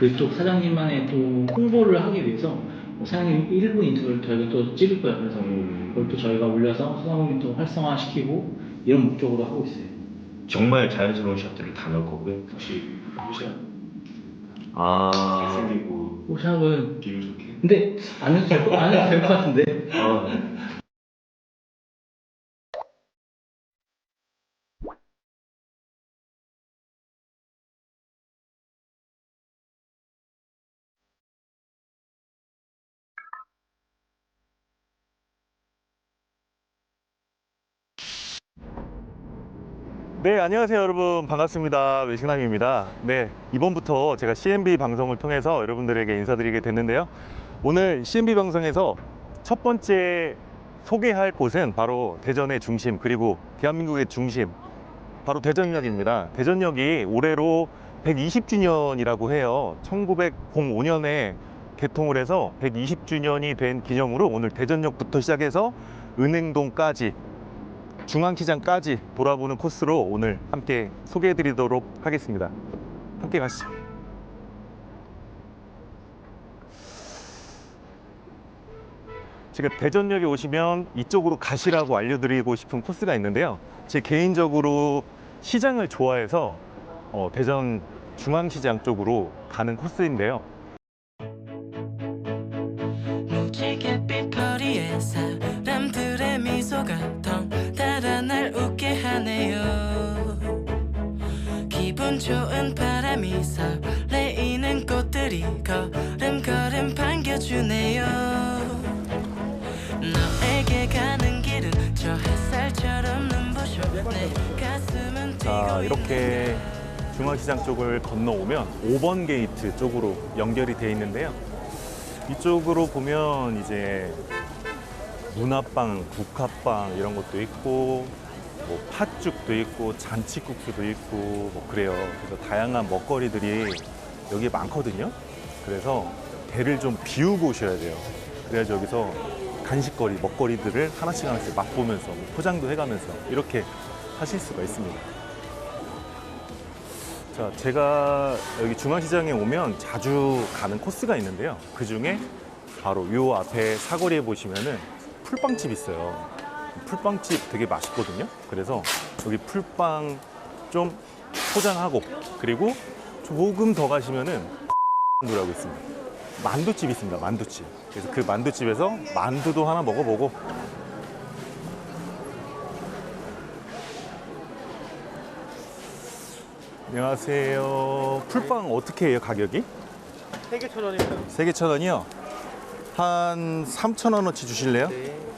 그쪽 사장님만의 또 홍보를 하기 위해서 뭐 사장님 1분 인터뷰를 저희가 또 찍을 거예요. 그래서 음. 그걸 또 저희가 올려서 소상공인 또 활성화시키고 이런 목적으로 하고 있어요. 정말 자연스러운 샷들을 다 넣을 거고요. 혹시 보셔? 아 잘생기고 포샵은 기분 좋게. 근데 안 해도 될 것, 안 해도 될것 같은데. 아, 네, 안녕하세요, 여러분. 반갑습니다. 외식남입니다. 네, 이번부터 제가 CNB 방송을 통해서 여러분들에게 인사드리게 됐는데요. 오늘 CNB 방송에서 첫 번째 소개할 곳은 바로 대전의 중심, 그리고 대한민국의 중심, 바로 대전역입니다. 대전역이 올해로 120주년이라고 해요. 1905년에 개통을 해서 120주년이 된 기념으로 오늘 대전역부터 시작해서 은행동까지 중앙시장까지 돌아보는 코스로 오늘 함께 소개해 드리도록 하겠습니다. 함께 가시죠. 제가 대전역에 오시면 이쪽으로 가시라고 알려드리고 싶은 코스가 있는데요. 제 개인적으로 시장을 좋아해서 어, 대전 중앙시장 쪽으로 가는 코스인데요. 기분 좋은 바람이 설레이는 꽃들이 걸음걸음 반겨주네요 너에게 가는 길은 저 햇살처럼 눈부셔 내 가슴은 자, 뛰고 이렇게 중앙시장 쪽을 건너오면 5번 게이트 쪽으로 연결이 되어 있는데요. 이쪽으로 보면 이제 문화빵, 국화빵 이런 것도 있고 뭐 팥죽도 있고 잔치국수도 있고 뭐 그래요. 그래서 다양한 먹거리들이 여기 많거든요. 그래서 배를 좀 비우고 오셔야 돼요. 그래야지 여기서 간식거리, 먹거리들을 하나씩 하나씩 맛보면서 뭐 포장도 해가면서 이렇게 하실 수가 있습니다. 자, 제가 여기 중앙시장에 오면 자주 가는 코스가 있는데요. 그 중에 바로 요 앞에 사거리에 보시면은 풀빵집 있어요. 풀빵집 되게 맛있거든요. 그래서 여기 풀빵 좀 포장하고 그리고 조금 더 가시면은 만두라고 있습니다. 만두집 있습니다. 만두집. 그래서 그 만두집에서 만두도 하나 먹어보고 안녕하세요. 풀빵 어떻게 해요, 가격이? 3개 천 원이면 3개 천 원이요? 한 3천 원어치 주실래요? 네.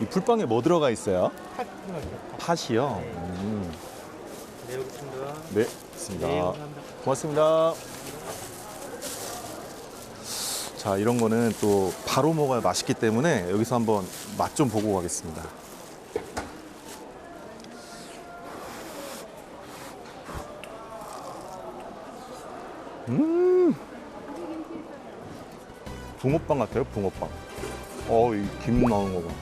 이 풀빵에 뭐 들어가 있어요? 팥. 팥이요? 음, 네, 여기 있습니다. 네, 있습니다. 네, 감사합니다. 고맙습니다. 자, 이런 거는 또 바로 먹어야 맛있기 때문에 여기서 한번 맛 좀 보고 가겠습니다. 음, 붕어빵 같아요, 붕어빵. 어, 이 김 나오는 거 봐.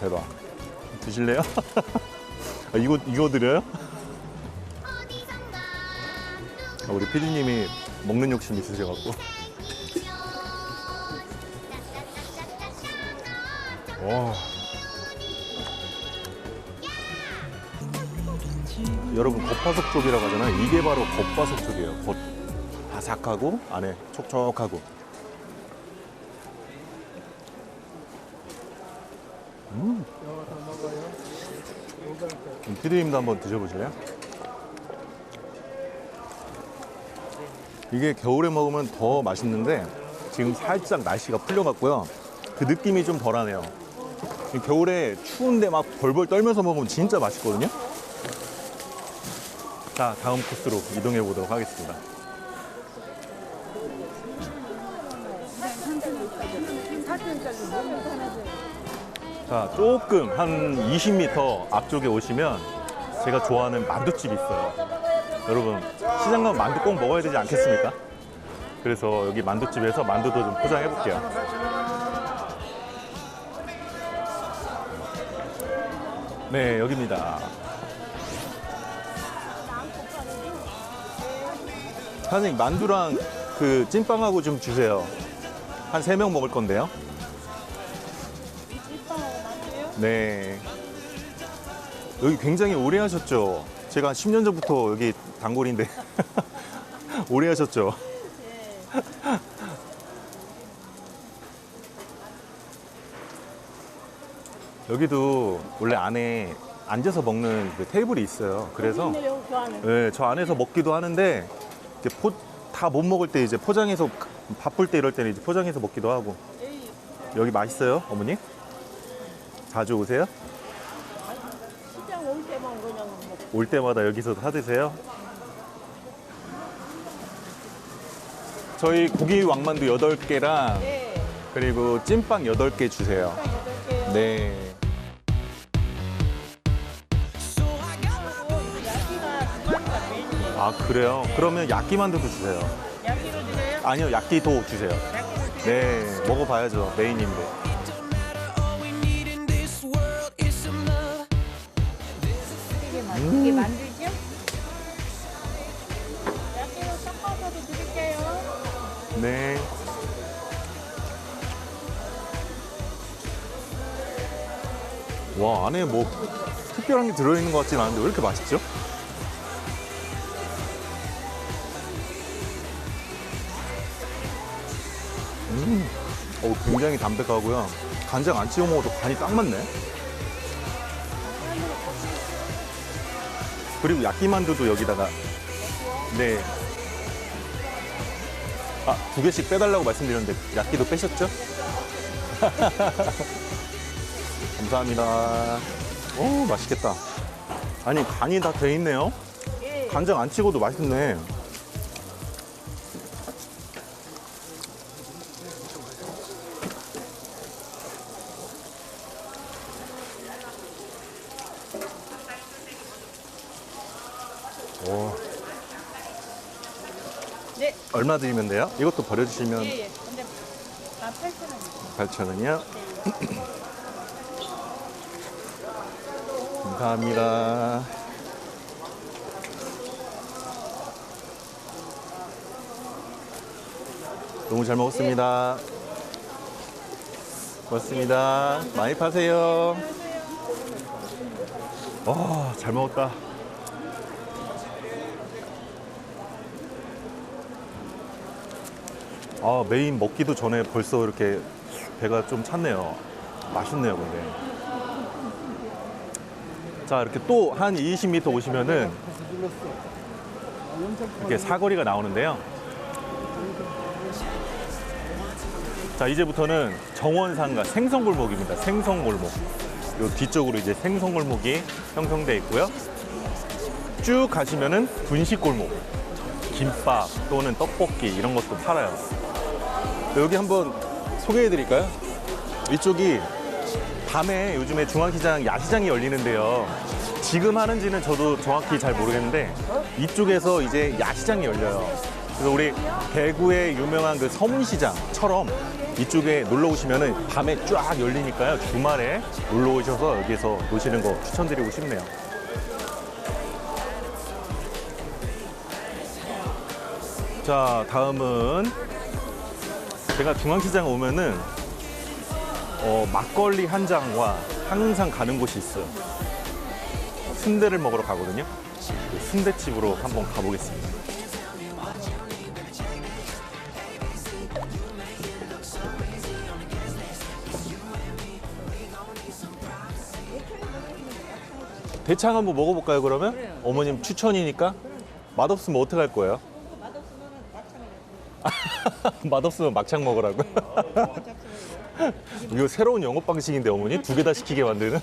대박. 드실래요? 아, 이거, 이거 드려요? 아, 우리 피디님이 먹는 욕심 있으셔갖고. 와. 여러분 겉바속 쪽이라고 하잖아요. 이게 바로 겉바속 쪽이에요. 겉 바삭하고 안에 촉촉하고. 음. 음, 피디님도 한번 드셔보실래요? 이게 겨울에 먹으면 더 맛있는데 지금 살짝 날씨가 풀려갔고요. 그 느낌이 좀 덜하네요. 겨울에 추운데 막 벌벌 떨면서 먹으면 진짜 맛있거든요. 자, 다음 코스로 이동해 보도록 하겠습니다. 자, 조금 한 20m 앞쪽에 오시면 제가 좋아하는 만두집이 있어요. 여러분 시장 가면 만두 꼭 먹어야 되지 않겠습니까? 그래서 여기 만두집에서 만두도 좀 포장해 볼게요. 네, 여기입니다. 사장님 만두랑 그 찐빵하고 좀 주세요. 한 세 명 먹을 건데요. 네. 여기 굉장히 오래 하셨죠? 제가 한 10년 전부터 여기 단골인데 오래 하셨죠? 여기도 원래 안에 앉아서 먹는 그 테이블이 있어요. 그래서 네, 저 안에서 먹기도 하는데 다 못 먹을 때 이제 포장해서 바쁠 때 이럴 때는 이제 포장해서 먹기도 하고. 여기 맛있어요, 어머니? 자주 오세요? 시장 올 때만 그냥 뭐올 때마다 여기서 사 드세요? 저희 고기 왕만두 8개랑 네, 그리고 찐빵 8개 주세요. 여덟 개요. 네. 두 마리가 메인이에요. 아, 그래요? 그러면 야끼만두도 주세요. 야기로 주세요. 아니요, 야끼도 주세요. 야기로 주세요. 네, 먹어봐야죠. 메인인데. 안에 뭐 특별한 게 들어있는 것 같진 않은데 왜 이렇게 맛있죠? 음, 어, 굉장히 담백하고요. 간장 안 찍어 먹어도 간이 딱 맞네. 그리고 야끼만두도 여기다가 네 아, 두 개씩 빼달라고 말씀드렸는데 야끼도 빼셨죠? 감사합니다. 오, 맛있겠다. 아니, 간이 다 돼 있네요. 예. 간장 안 찍어도 맛있네. 오, 네. 얼마 드리면 돼요? 이것도 버려주시면 예, 예. 근데 다 8천 원이요. 8,000원이요. 감사합니다. 너무 잘 먹었습니다. 고맙습니다. 많이 파세요. 와, 잘 먹었다. 아, 메인 먹기도 전에 벌써 이렇게 배가 좀 찼네요. 맛있네요, 근데. 자, 이렇게 또 한 20m 오시면은 이렇게 사거리가 나오는데요. 자, 이제부터는 정원상가 생성골목입니다. 생성골목. 요 뒤쪽으로 이제 생성골목이 형성돼 있고요. 쭉 가시면은 분식골목. 김밥 또는 떡볶이 이런 것도 팔아요. 여기 한번 소개해 드릴까요? 이쪽이 밤에 요즘에 중앙시장 야시장이 열리는데요. 지금 하는지는 저도 정확히 잘 모르겠는데 이쪽에서 이제 야시장이 열려요. 그래서 우리 대구의 유명한 그 서문시장처럼 이쪽에 놀러 오시면은 밤에 쫙 열리니까요. 주말에 놀러 오셔서 여기서 노시는 거 추천드리고 싶네요. 자, 다음은 제가 중앙시장 오면은 어, 막걸리 한 잔과 항상 가는 곳이 있어요. 순대를 먹으러 가거든요. 그 순대집으로 한번 가보겠습니다. 대창 한번 먹어볼까요, 그러면? 어머님 추천이니까? 맛없으면 어떡할 거예요? 맛없으면 막창 먹으라고. 이거 새로운 영업 방식인데 어머니 두 개 다 시키게 만드는.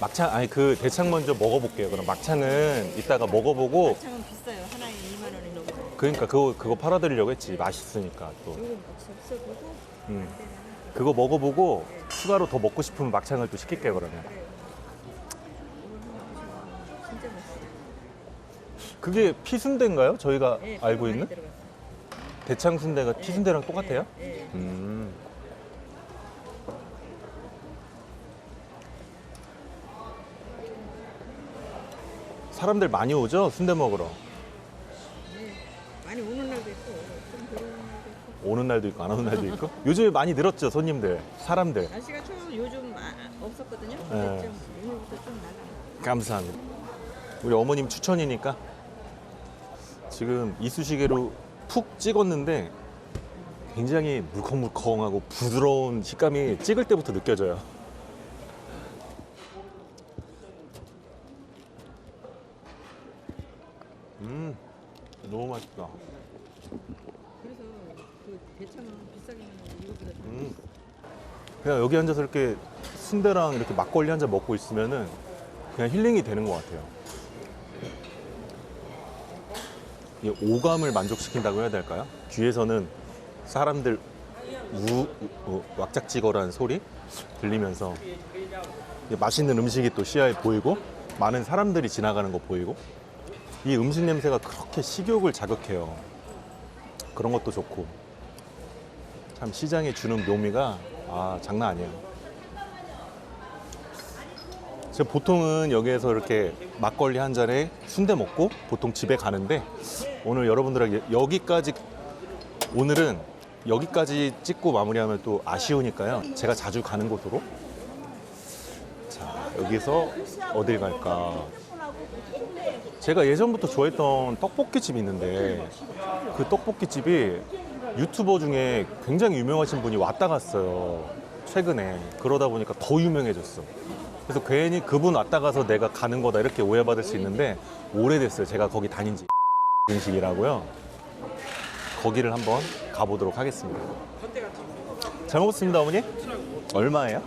막창 아니 그 대창 먼저 먹어볼게요. 그럼 막창은 이따가 먹어보고 창은 비싸요. 하나에 2만 원이 넘어요. 그러니까 그거 그거 팔아드리려고 했지 맛있으니까 또. 요거 없어 보고 음. 그거 먹어보고 추가로 더 먹고 싶으면 막창을 또 시킬게요 그러면. 진짜 맛있어요. 그게 피순대인가요? 저희가 예, 알고 많이 있는 들어갔어요. 대창 순대가 피순대랑 똑같아요? 예. 음. 사람들 많이 오죠? 순대 먹으러. 많이 오는 날도 있고 좀 들어오는 날도 있고 오는 날도 있고 안 오는 날도 있고. 요즘에 많이 늘었죠, 손님들, 사람들. 날씨가 좀 요즘 아- 없었거든요 네. 근데 좀 오늘부터 좀 나가 감사합니다. 우리 어머님 추천이니까 지금 이쑤시개로 푹 찍었는데 굉장히 물컹물컹하고 부드러운 식감이 찍을 때부터 느껴져요. 음, 너무 맛있다. 그래서 그 대창은 비싸게 이거보다 좀 음. 그냥 여기 앉아서 이렇게 순대랑 이렇게 막걸리 한 잔 먹고 있으면은 그냥 힐링이 되는 것 같아요. 이 오감을 만족시킨다고 해야 될까요? 뒤에서는 사람들 우, 우 왁작지거라는 소리 들리면서 이 맛있는 음식이 또 시야에 보이고 많은 사람들이 지나가는 거 보이고 이 음식 냄새가 그렇게 식욕을 자극해요. 그런 것도 좋고 참 시장에 주는 묘미가 아 장난 아니에요. 제가 보통은 여기에서 이렇게 막걸리 한 잔에 순대 먹고 보통 집에 가는데 오늘 여러분들에게 여기까지 오늘은 여기까지 찍고 마무리하면 또 아쉬우니까요. 제가 자주 가는 곳으로 자 여기서 어딜 갈까? 제가 예전부터 좋아했던 떡볶이 집이 있는데 그 떡볶이 집이 유튜버 중에 굉장히 유명하신 분이 왔다 갔어요. 최근에. 그러다 보니까 더 유명해졌어. 그래서 괜히 그분 왔다 가서 내가 가는 거다 이렇게 오해받을 수 있는데 오래됐어요. 제가 거기 다닌 지 음식이라고요. 거기를 한번 가보도록 하겠습니다. 잘 먹었습니다, 어머니. 얼마예요?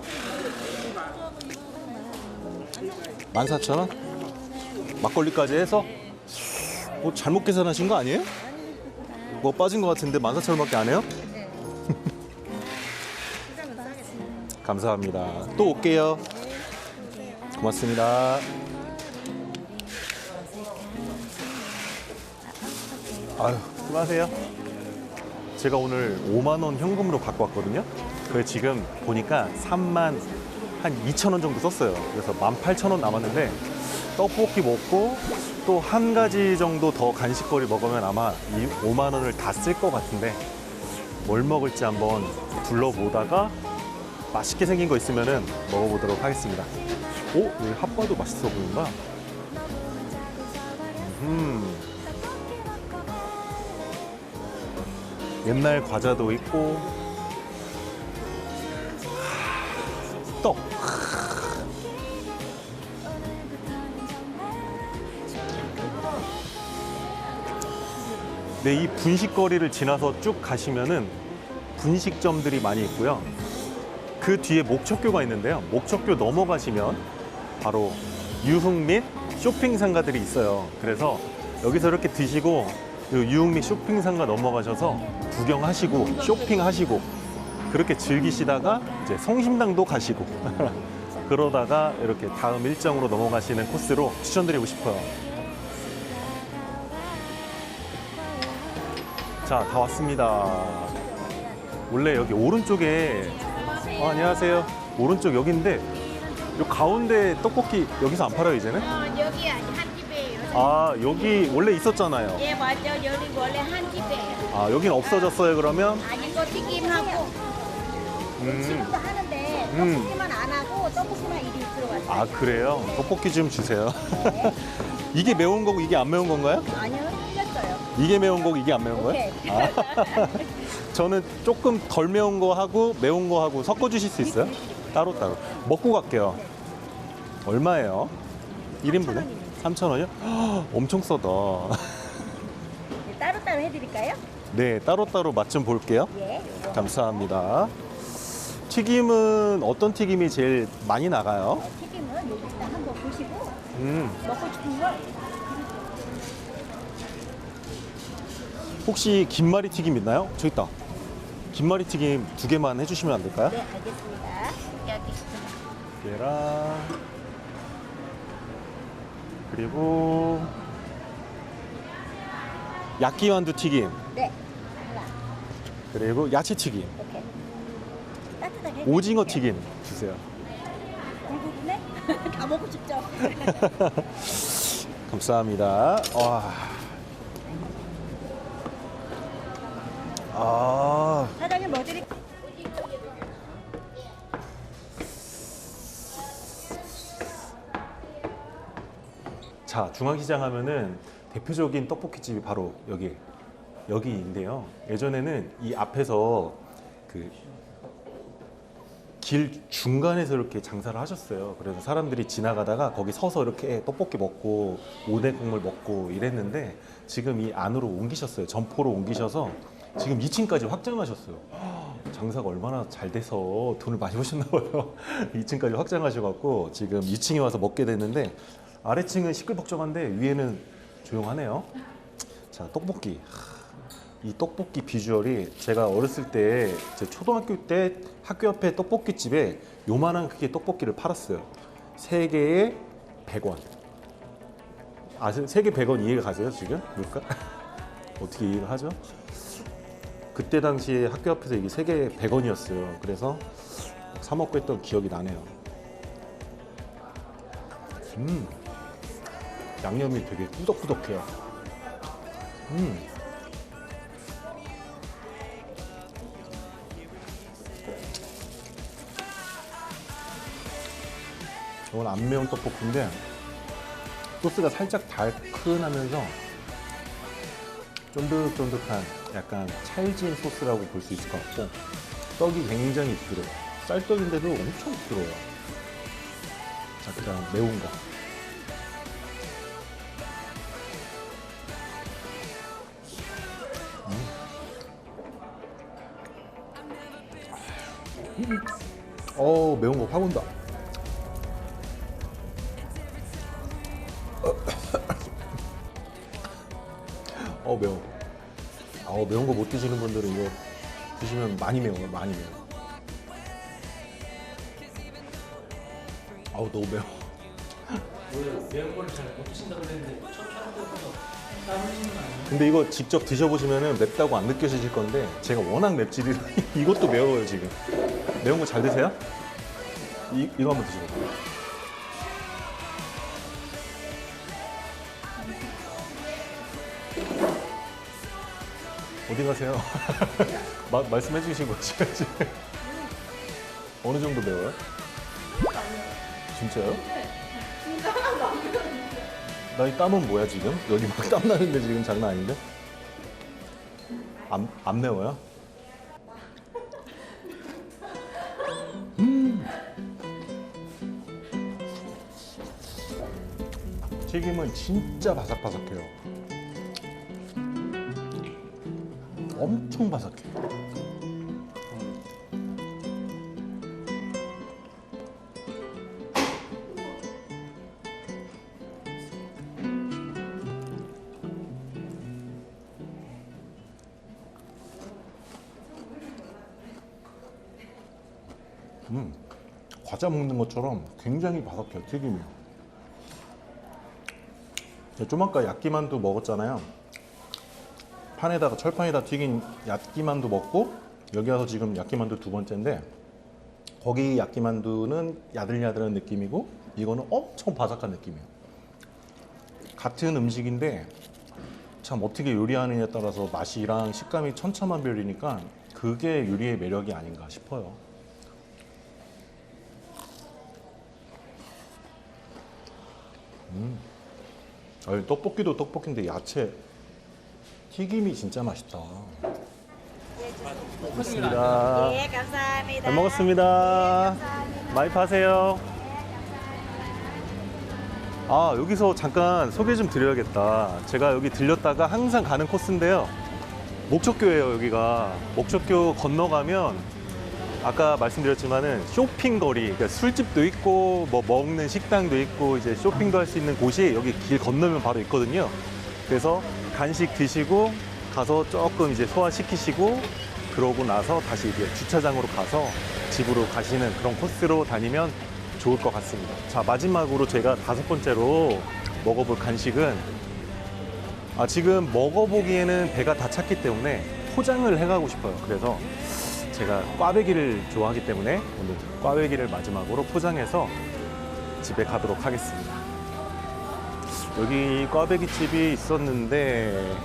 14,000원? 막걸리까지 해서? 뭐 잘못 계산하신 거 아니에요? 뭐 빠진 것 같은데 14,000원밖에 안 해요? 감사합니다. 또 올게요. 고맙습니다. 아유, 수고하세요. 제가 오늘 5만 원 현금으로 갖고 왔거든요. 그래 지금 보니까 3만 한 2천 원 정도 썼어요. 그래서 18,000원 남았는데 떡볶이 먹고 또 한 가지 정도 더 간식거리 먹으면 아마 이 5만 원을 다 쓸 것 같은데 뭘 먹을지 한번 둘러보다가 맛있게 생긴 거 있으면은 먹어보도록 하겠습니다. 오, 여기 핫바도 맛있어 보인다. 음. 옛날 과자도 있고 하, 떡. 네, 이 분식거리를 지나서 쭉 가시면은 분식점들이 많이 있고요. 그 뒤에 목척교가 있는데요. 목척교 넘어가시면 바로 유흥 및 쇼핑 상가들이 있어요. 그래서 여기서 이렇게 드시고 그 유흥 및 쇼핑 상가 넘어가셔서 구경하시고 쇼핑하시고 그렇게 즐기시다가 이제 성심당도 가시고 그러다가 이렇게 다음 일정으로 넘어가시는 코스로 추천드리고 싶어요. 자, 다 왔습니다. 원래 여기 오른쪽에 어, 안녕하세요. 오른쪽 여기인데 요 가운데 떡볶이 여기서 안 팔아요 이제는? 어, 여기 한. 아 여기 원래 있었잖아요. 예 맞죠. 여기 원래 한 집이에요. 아 여긴 없어졌어요 그러면? 아니 이거 튀김하고 음. 지금도 하는데 음. 떡볶이만 안 하고 떡볶이만 이리 들어갔어요. 아 그래요? 떡볶이 좀 주세요. 이게 매운 거고 이게 안 매운 건가요? 아니요 틀렸어요. 이게 매운 거고 이게 안 매운 거예요? 오케이. 아. 저는 조금 덜 매운 거 하고 매운 거 하고 섞어 주실 수 있어요? 따로 따로. 먹고 갈게요. 얼마예요? 1인분에? 3,000원이요? 엄청 싸다. 네, 따로 따로 해드릴까요? 네, 따로따로 맛 좀 볼게요. 예. 요거. 감사합니다. 튀김은 어떤 튀김이 제일 많이 나가요? 튀김은 여기 일단 한번 보시고 음, 먹고 싶은 걸 혹시 김말이 튀김 있나요? 저기 있다. 김말이 튀김 두 개만 해주시면 안 될까요? 네 알겠습니다. 여기 계란 그리고 야끼만두 튀김 네 하나 그리고 야채 튀김 이렇게 따뜻하게 오징어. 튀김 주세요. 불고기네 다 먹고 싶죠. 감사합니다. 와. 아, 사장님 뭐 드릴까요? 자 중앙시장 하면은 대표적인 떡볶이집이 바로 여기 여기인데요. 예전에는 이 앞에서 그 길 중간에서 이렇게 장사를 하셨어요. 그래서 사람들이 지나가다가 거기 서서 이렇게 떡볶이 먹고 오뎅 국물 먹고 이랬는데 지금 이 안으로 옮기셨어요. 점포로 옮기셔서 지금 2층까지 확장하셨어요. 장사가 얼마나 잘 돼서 돈을 많이 버셨나 봐요. 2층까지 확장하셔갖고 지금 2층에 와서 먹게 됐는데 아래층은 시끌벅적한데 위에는 조용하네요. 자 떡볶이. 하, 이 떡볶이 비주얼이 제가 어렸을 때 제 초등학교 때 학교 옆에 떡볶이 집에 요만한 크기의 떡볶이를 팔았어요. 세 개에 100원. 아, 세개 100원 이해가 가세요, 지금? 물가? 어떻게 이해가 하죠? 그때 당시에 학교 앞에서 이게 세 개에 100원이었어요. 그래서 사 먹고 했던 기억이 나네요. 음. 양념이 되게 꾸덕꾸덕해요. 음. 이건 안 매운 떡볶이인데 소스가 살짝 달큰하면서 쫀득쫀득한 약간 찰진 소스라고 볼 수 있을 것 같고 떡이 굉장히 부드러워요. 쌀떡인데도 엄청 부드러워요. 자, 그다음 매운 거. 어 매운 거 확 온다. 어 매워. 어 매운 거 못 드시는 분들은 이거 드시면 많이 매워요. 많이 매워. 아우 너무 매워. 매운 걸 잘 못 드신다고 그랬는데 첫 촬영 때부터 땀 흘리는 거 아니에요? 근데 이거 직접 드셔보시면 맵다고 안 느껴지실 건데 제가 워낙 맵찔이라 이것도 매워요 지금. 매운 거 잘 드세요? 이, 이거 한번 드셔보세요. 어디 가세요? 마, 말씀해 거죠 지금? 어느 정도 매워요? 진짜요? 나 이 땀은 뭐야 지금? 여기 막 땀 나는데 지금 장난 아닌데? 안, 안 매워요? 진짜 바삭바삭해요. 엄청 바삭해요. 음, 과자 먹는 것처럼 굉장히 바삭해요, 튀김이. 좀 아까 야끼만두 먹었잖아요. 판에다가 철판에다 튀긴 야끼만두 먹고 여기 와서 지금 야끼만두 두 번째인데 거기 야끼만두는 야들야들한 느낌이고 이거는 엄청 바삭한 느낌이에요. 같은 음식인데 참 어떻게 요리하느냐에 따라서 맛이랑 식감이 천차만별이니까 그게 요리의 매력이 아닌가 싶어요. 아니, 떡볶이도 떡볶이인데 야채 튀김이 진짜 맛있다. 고맙습니다. 예, 감사합니다. 잘 먹었습니다. 많이 파세요. 아, 여기서 잠깐 소개 좀 드려야겠다. 제가 여기 들렸다가 항상 가는 코스인데요. 목적교예요, 여기가. 목적교 건너가면 아까 말씀드렸지만은 쇼핑거리, 그러니까 술집도 있고 뭐 먹는 식당도 있고 이제 쇼핑도 할 수 있는 곳이 여기 길 건너면 바로 있거든요. 그래서 간식 드시고 가서 조금 이제 소화시키시고 그러고 나서 다시 이제 주차장으로 가서 집으로 가시는 그런 코스로 다니면 좋을 것 같습니다. 자, 마지막으로 제가 다섯 번째로 먹어볼 간식은 아, 지금 먹어보기에는 배가 다 찼기 때문에 포장을 해가고 싶어요. 그래서 제가 꽈배기를 좋아하기 때문에 오늘 꽈배기를 마지막으로 포장해서 집에 가도록 하겠습니다. 여기 꽈배기 집이 있었는데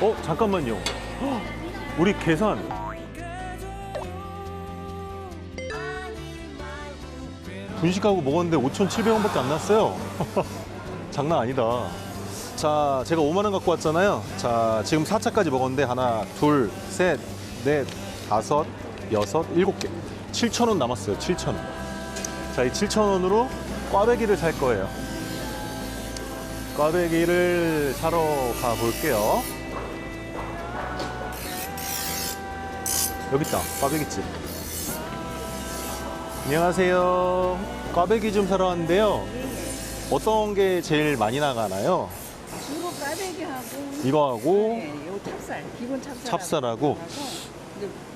어 잠깐만요. 헉, 우리 계산. 분식하고 먹었는데 5,700원밖에 안 났어요. 장난 아니다 자 제가 5만 원 갖고 왔잖아요 자 지금 4차까지 먹었는데 하나 둘 셋 넷 다섯 여섯 일곱 개 7천 원 남았어요 7천 원 자, 이 7,000원으로 꽈배기를 살 거예요. 꽈배기를 사러 가 볼게요. 여기 있다. 꽈배기집. 안녕하세요. 꽈배기 좀 사러 왔는데요. 어떤 게 제일 많이 나가나요? 주로 까베기하고 이거 하고 네, 요 찹쌀 기본 찹쌀 찹쌀하고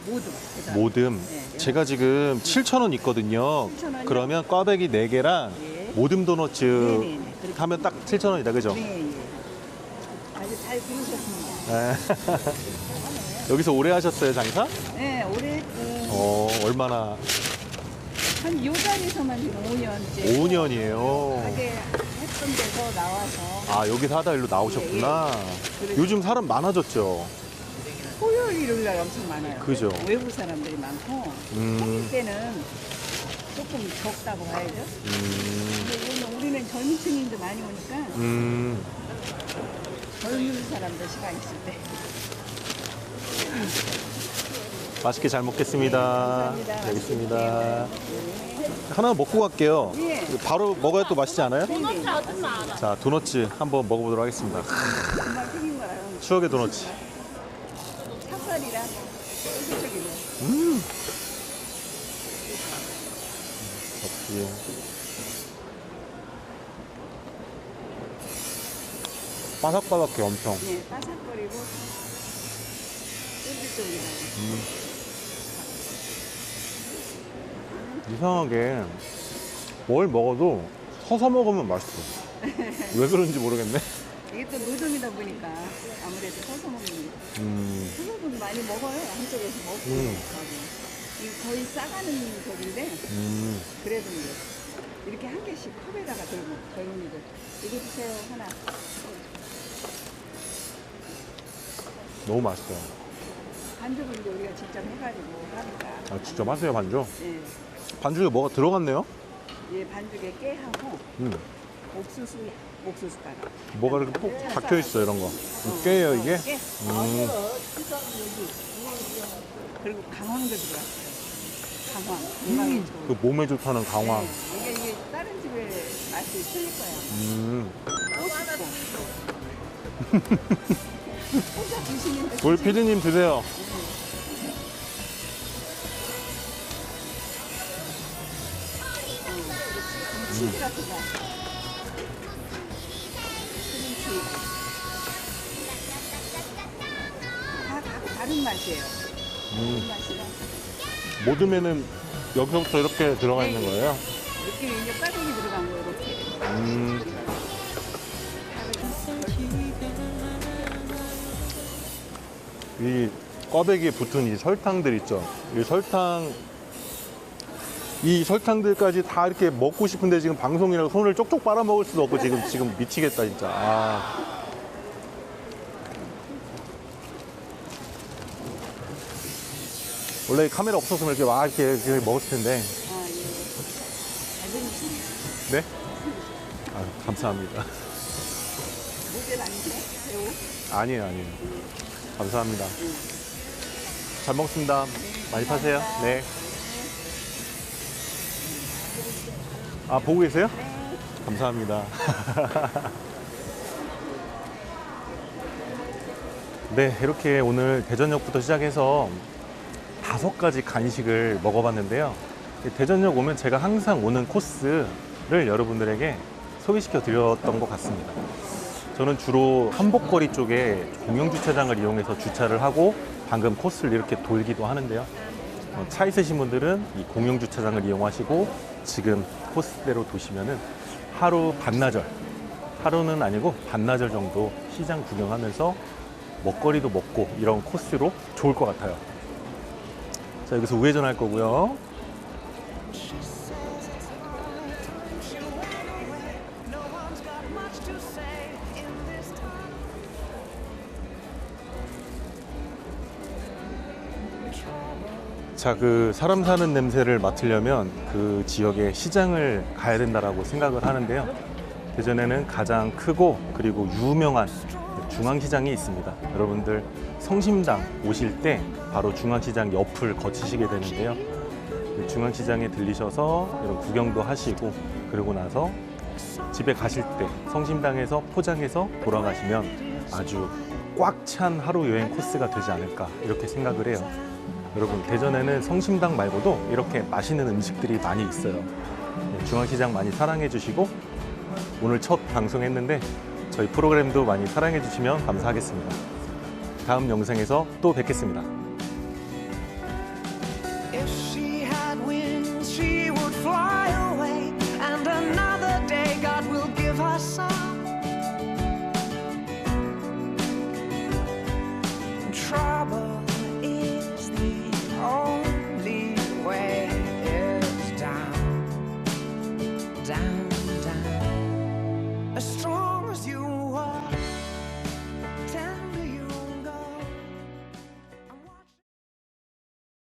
모듬 그다음. 모듬. 네, 제가 지금 7,000원 있거든요. 7,000원 이요? 그러면 꽈배기 4개랑 예. 모듬 도너츠 네 네네. 그렇게. 하면 딱 7,000원이다. 그죠? 네, 예. 아주 잘 부르셨습니다. 네. 여기서 오래 하셨어요, 장사? 네, 올해 그 어, 얼마나? 한 요 자리에서만 지금 5년째 5년이에요. 가게 했던 데서 나와서 아, 여기서 하다 일로 나오셨구나. 그래서- 요즘 사람 많아졌죠? 토요일 일요일 날 엄청 많아요. 그죠. 외부 사람들이 많고 음. 평일 때는 조금 적다고 봐야죠. 음, 근데 오늘 우리는 젊은 층인도 많이 오니까 음. 젊은 사람들 시간 있을 때 맛있게 잘 먹겠습니다. 감사합니다. 여기 있습니다. 하나 먹고 갈게요. 예. 바로 먹어야 또 맛있지 않아요? 네네. 자, 도너츠 한번 먹어보도록 하겠습니다. 정말 튀긴 거라요. 추억의 도너츠. 찹쌀이랑 쫄깃쫄깃해요. 음. 바삭바삭해 엄청. 네, 바삭거리고 쫄깃쫄깃해요. 이상하게 뭘 먹어도 서서 먹으면 맛있어. 왜 그런지 모르겠네. 이게 또 노점이다 보니까 아무래도 서서 먹는 음, 서서분 많이 먹어요. 한쪽에서 먹고 음. 이거 거의 싸가는 저기인데 음. 그래도 이제 이렇게 한 개씩 컵에다가 들고 젊은이들 이거 드세요 하나 너무 맛있어요. 반죽은 이제 우리가 직접 해가지고 하니까 아, 직접 하세요, 반죽? 예, 반죽에 뭐가 들어갔네요? 예 반죽에 깨하고 음. 옥수수 옥수수 가루 뭐가 이렇게 꼭 박혀 있어, 이런 거. 깨요, 이게? 깨 음. 그리고 강황도 들어갔어요 강황 건강에 좋은 그 몸에 좋다는 강황. 네, 이게 이게 다른 집의 맛이 틀릴 거예요 음. 혼자 드시는데 우리 피디님 드세요. 치즈 같은 거 크림치 다, 다 다른 맛이에요 다른 음. 맛이라 모듬에는 여기서부터 이렇게 들어가 있는 거예요? 느낌이 이제 빠르게 들어간 거 이렇게 음. 이 꽈배기에 붙은 이 설탕들 있죠. 이 설탕, 이 설탕들까지 다 이렇게 먹고 싶은데 지금 방송이라고 손을 쪽쪽 빨아먹을 수도 없고 지금, 지금 미치겠다, 진짜. 아. 원래 카메라 없었으면 이렇게 막 이렇게, 이렇게 먹었을 텐데. 아, 예. 네? 아, 감사합니다. 모델 아니세요? 배우? 아니에요, 아니에요. 감사합니다. 잘 먹습니다. 많이 파세요. 네. 아, 보고 계세요? 감사합니다. 네, 이렇게 오늘 대전역부터 시작해서 다섯 가지 간식을 먹어봤는데요. 이 대전역 오면 제가 항상 오는 코스를 여러분들에게 소개시켜 드렸던 것 같습니다. 저는 주로 한복거리 쪽에 공영주차장을 이용해서 주차를 하고 방금 코스를 이렇게 돌기도 하는데요. 어, 차 있으신 분들은 이 공영주차장을 이용하시고 지금 코스대로 도시면은 하루 반나절, 하루는 아니고 반나절 정도 시장 구경하면서 먹거리도 먹고 이런 코스로 좋을 것 같아요. 자, 여기서 우회전 할 거고요. 자, 그 사람 사는 냄새를 맡으려면 그 지역의 시장을 가야 된다라고 생각을 하는데요. 대전에는 가장 크고 그리고 유명한 중앙시장이 있습니다. 여러분들 성심당 오실 때 바로 중앙시장 옆을 거치시게 되는데요. 그 중앙시장에 들리셔서 이런 구경도 하시고 그러고 나서 집에 가실 때 성심당에서 포장해서 돌아가시면 아주 꽉 찬 하루 여행 코스가 되지 않을까 이렇게 생각을 해요. 여러분 대전에는 성심당 말고도 이렇게 맛있는 음식들이 많이 있어요. 네, 중앙시장 많이 사랑해 주시고 오늘 첫 방송했는데 저희 프로그램도 많이 사랑해 주시면 감사하겠습니다. 다음 영상에서 또 뵙겠습니다.